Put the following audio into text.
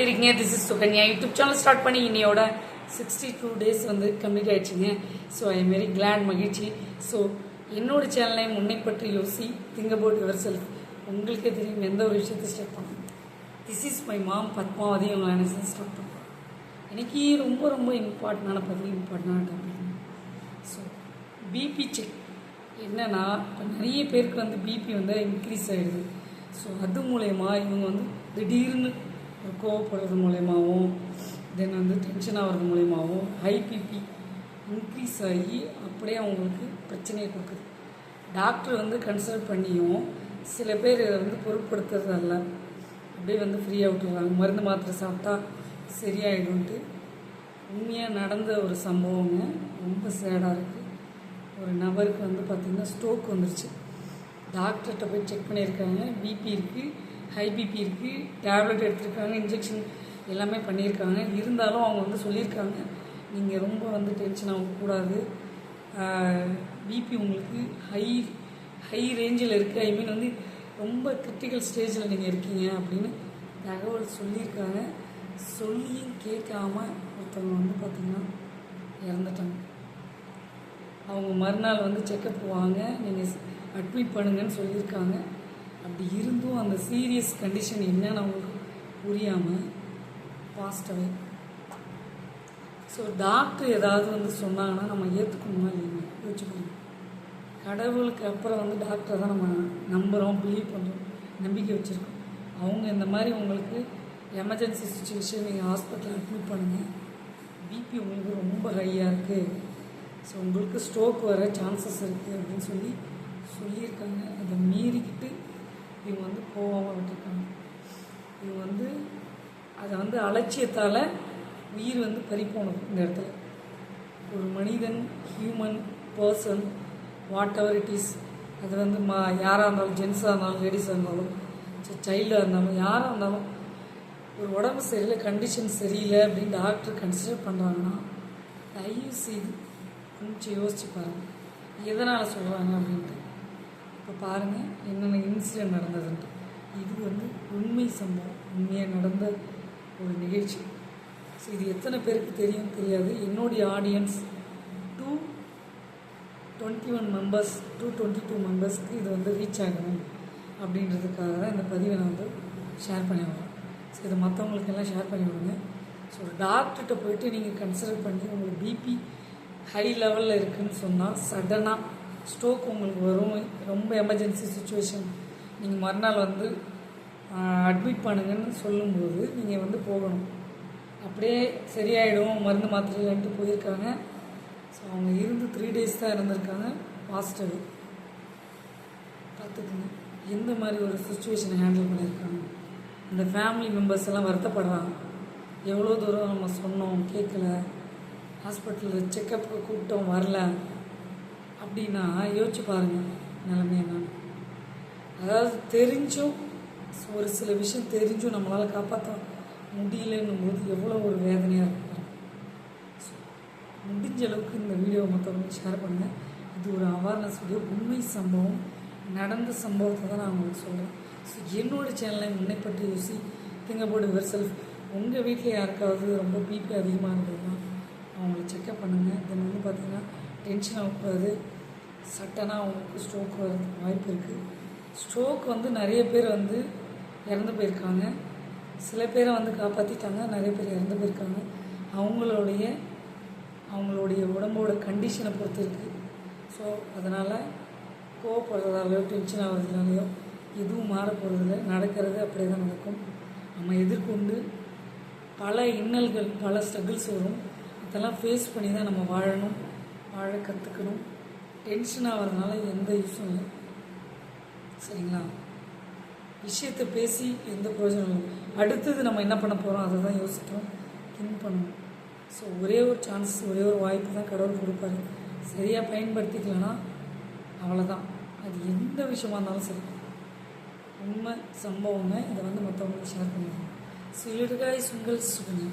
எப்படி இருக்கீங்க. This is Sukanya YouTube channel start பண்ணி இன்னையோட சிக்ஸ்டி டூ டேஸ் வந்து கம்ப்ளீட் ஆயிடுச்சுங்க. ஸோ ஐ வெரி கிளாட் மகிழ்ச்சி. ஸோ என்னோட சேனலை முன்னை பற்றி யோசி திங்க் அபவுட் யுவர் செல்ஃப் உங்களுக்கே தெரியும் எந்த ஒரு விஷயத்தை ஸ்டார்ட் பண்ணணும். This is my mom Padmavathi உங்களை நினைச்சு ஸ்டார்ட் பண்ணுறோம் எனக்கு ரொம்ப ரொம்ப இம்பார்ட்டண்டான பதிவு இம்பார்ட்டண்டான டாபிக் ஸோ பிபி செக் என்னென்னா இப்போ நிறைய பேருக்கு வந்து பிபி வந்து இன்க்ரீஸ் ஆகிடுது ஸோ அது மூலயமா இவங்க வந்து திடீர்னு ஒரு கோவப்படுறது மூலயமாவும் தென் வந்து டென்ஷன் ஆகிறது மூலயமாவும் ஹை பிபி இன்க்ரீஸ் ஆகி அப்படியே அவங்களுக்கு பிரச்சனையை கொடுக்குது. டாக்டர் வந்து கன்சல்ட் பண்ணியும் சில பேர் இதை வந்து பொருட்படுத்துறதில்ல அப்படியே வந்து ஃப்ரீயாக விட்டுறாங்க மருந்து மாத்திரை சாப்பிட்டா சரியாயிடும்ட்டு. உண்மையாக நடந்த ஒரு சம்பவங்க ரொம்ப சேடாக இருக்குது ஒரு நபருக்கு வந்து பார்த்திங்கன்னா ஸ்ட்ரோக் வந்துருச்சு. டாக்டர்கிட்ட போய் செக் பண்ணியிருக்காங்க. பிபி இருக்குது ஹை பிபி இருக்குது டேப்லெட் எடுத்திருக்காங்க இன்ஜெக்ஷன் எல்லாமே பண்ணியிருக்காங்க. இருந்தாலும் அவங்க வந்து சொல்லியிருக்காங்க நீங்கள் ரொம்ப வந்து டென்ஷன் ஆகக்கூடாது பிபி உங்களுக்கு ஹை ஹை ரேஞ்சில் இருக்குது ஐ மீன் வந்து ரொம்ப கிரிட்டிக்கல் ஸ்டேஜில் நீங்கள் இருக்கீங்க அப்படின்னு தகவல் சொல்லியிருக்காங்க. சொல்லியும் கேட்காம ஒருத்தவங்க வந்து பார்த்திங்கன்னா இறந்துட்டாங்க. அவங்க மறுநாள் வந்து செக்கப் வாங்க நீங்கள் அட்மிட் பண்ணுங்கன்னு சொல்லியிருக்காங்க. அப்படி இருந்தும் அந்த சீரியஸ் கண்டிஷன் என்னன்னு அவங்களுக்கு புரியாமல் பாஸ்டவே ஸோ டாக்டர் ஏதாவது வந்து சொன்னாங்கன்னா நம்ம ஏற்றுக்கணுமா இல்லைங்க யோசிச்சுக்கணும் கடவுளுக்கு அப்புறம் வந்து டாக்டரை தான் நம்ம நம்புகிறோம் பிலீவ் பண்ணுறோம் நம்பிக்கை வச்சுருக்கோம். அவங்க இந்த மாதிரி உங்களுக்கு எமர்ஜென்சி சுச்சுவேஷன் நீங்கள் ஹாஸ்பிட்டலில் அட்மிட் பண்ணுங்கள் பிபி உங்களுக்கு ரொம்ப ஹையாக இருக்குது ஸோ உங்களுக்கு ஸ்ட்ரோக் வர சான்சஸ் இருக்குது அப்படின்னு சொல்லி சொல்லியிருக்காங்க. அதை மீறிக்கிட்டு இவங்க வந்து போகாமல் விட்டுருக்காங்க. இவங்க வந்து அதை வந்து அலட்சியத்தால் உயிர் வந்து பறிப்போனது இந்த இடத்துல. ஒரு மனிதன் human person whatever it is அது வந்து மா யாராக இருந்தாலும் ஜென்ஸாக இருந்தாலும் லேடிஸாக இருந்தாலும் சைல்டாக இருந்தாலும் யாராக இருந்தாலும் ஒரு உடம்பு சரியில்லை கண்டிஷன் சரியில்லை அப்படின்னு டாக்டர் கன்சிடர் பண்ணுறாங்கன்னா தயவு செய்து கொஞ்சம் யோசிச்சு பாருங்கள் எதனால் சொல்கிறாங்க அப்படின்ட்டு. பாருங்கள் என்னென்ன இன்சிடென்ட் நடந்ததுன்ட்டு. இது வந்து உண்மை சம்பவம். உண்மையாக நடந்த ஒரு நிகழ்ச்சி. ஸோ இது எத்தனை பேருக்கு தெரியும் தெரியாது. என்னுடைய audience two twenty one members two twenty two மெம்பர்ஸ்க்கு இது வந்து ரீச் ஆகணும் அப்படின்றதுக்காக தான் இந்த பதிவை நான் வந்து ஷேர் பண்ணி வரேன் ஸோ இதை மற்றவங்களுக்கெல்லாம் ஷேர் பண்ணி விடுங்க. ஸோ டாக்டர்கிட்ட போயிட்டு நீங்கள் கன்சிடர் பண்ணி உங்களுக்கு பிபி ஹை லெவலில் இருக்குதுன்னு சொன்னால் சடனாக ஸ்ட்ரோக் உங்களுக்கு வரும். ரொம்ப எமர்ஜென்சி சுச்சுவேஷன் நீங்கள் மறுநாள் வந்து அட்மிட் பண்ணுங்கன்னு சொல்லும்போது நீங்கள் வந்து போகணும். அப்படியே சரியாயிடும். மருந்து மாத்திரையிலன்ட்டு போயிருக்காங்க. ஸோ அவங்க இருந்து த்ரீ டேஸ் தான் இருந்திருக்காங்க. பாசிட்டிவ் பார்த்துக்குங்க. எந்த மாதிரி ஒரு சுச்சுவேஷனை ஹேண்டில் பண்ணியிருக்காங்க? இந்த ஃபேமிலி மெம்பர்ஸ் எல்லாம் வருத்தப்படுறாங்க. எவ்வளோ தூரம் நம்ம சொன்னோம் கேட்கல ஹாஸ்பிட்டலில் செக்கப்புக்கு கூப்பிட்டோம் வரல. அப்படின்னா யோசிச்சு பாருங்கள் நிலைமை என்னன்னு. அதாவது தெரிஞ்சும் ஒரு சில விஷயம் தெரிஞ்சும் நம்மளால் காப்பாற்ற முடியலன்னும் போது எவ்வளோ ஒரு வேதனையாக இருக்கும் முடிஞ்ச அளவுக்கு இந்த வீடியோ மற்றவங்களுக்கு ஷேர் பண்ணுங்கள் இது ஒரு அவேர்னஸ் வீடியோ உண்மை சம்பவம் நடந்த சம்பவத்தை தான் நான் உங்களுக்கு சொல்கிறேன் ஸோ என்னோடய சேனலை முன்னைப்பட்டு பற்றி யோசி திங்க போர்டு யுவர் செல்ஃப் உங்கள் வீட்டில் யாருக்காவது ரொம்ப பிபி அதிகமாக இருந்ததுன்னா அவங்கள செக்கப் பண்ணுங்கள் தென் வந்து பார்த்திங்கன்னா டென்ஷன் ஆகக்கூடாது. சட்டனாக அவங்களுக்கு ஸ்ட்ரோக் வர்றதுக்கு வாய்ப்பு இருக்குது ஸ்ட்ரோக் வந்து நிறைய பேர் வந்து இறந்து போயிருக்காங்க. சில பேரை வந்து காப்பாற்றிட்டாங்க நிறைய பேர் இறந்து போயிருக்காங்க. அவங்களுடைய அவங்களுடைய உடம்போட கண்டிஷனை பொறுத்து இருக்குது ஸோ அதனால் கோவப்படுறதாலையோ டென்ஷன் ஆகிறதுனாலையோ எதுவும் மாற போகிறதில்ல நடக்கிறது அப்படியே தான் நடக்கும். நம்ம எதிர்கொண்டு பல இன்னல்கள் பல ஸ்ட்ரகிள்ஸ் வரும். இதெல்லாம் ஃபேஸ் பண்ணி தான் நம்ம வாழணும். வாழ கற்றுக்கணும் டென்ஷன் ஆகிறதுனால எந்த யூஸும் இல்லை. சரிங்களா? விஷயத்தை பேசி எந்த பிரயோஜனம் இல்லை. அடுத்தது நம்ம என்ன பண்ண போகிறோம் அதை தான் யோசிக்கிறோம். திங்க் பண்ணணும். ஸோ ஒரே ஒரு சான்ஸ் ஒரே ஒரு வாய்ப்பு தான் கடவுள் கொடுப்பாரு. சரியாக பயன்படுத்திக்கலன்னா அவ்வளோதான் அது எந்த விஷயமா இருந்தாலும் சரி. உண்மை சம்பவங்க இதை வந்து மற்றவங்களுக்கு ஷேர் பண்ணிடுவோம் ஸோ சுங்கல் சுகன்யா.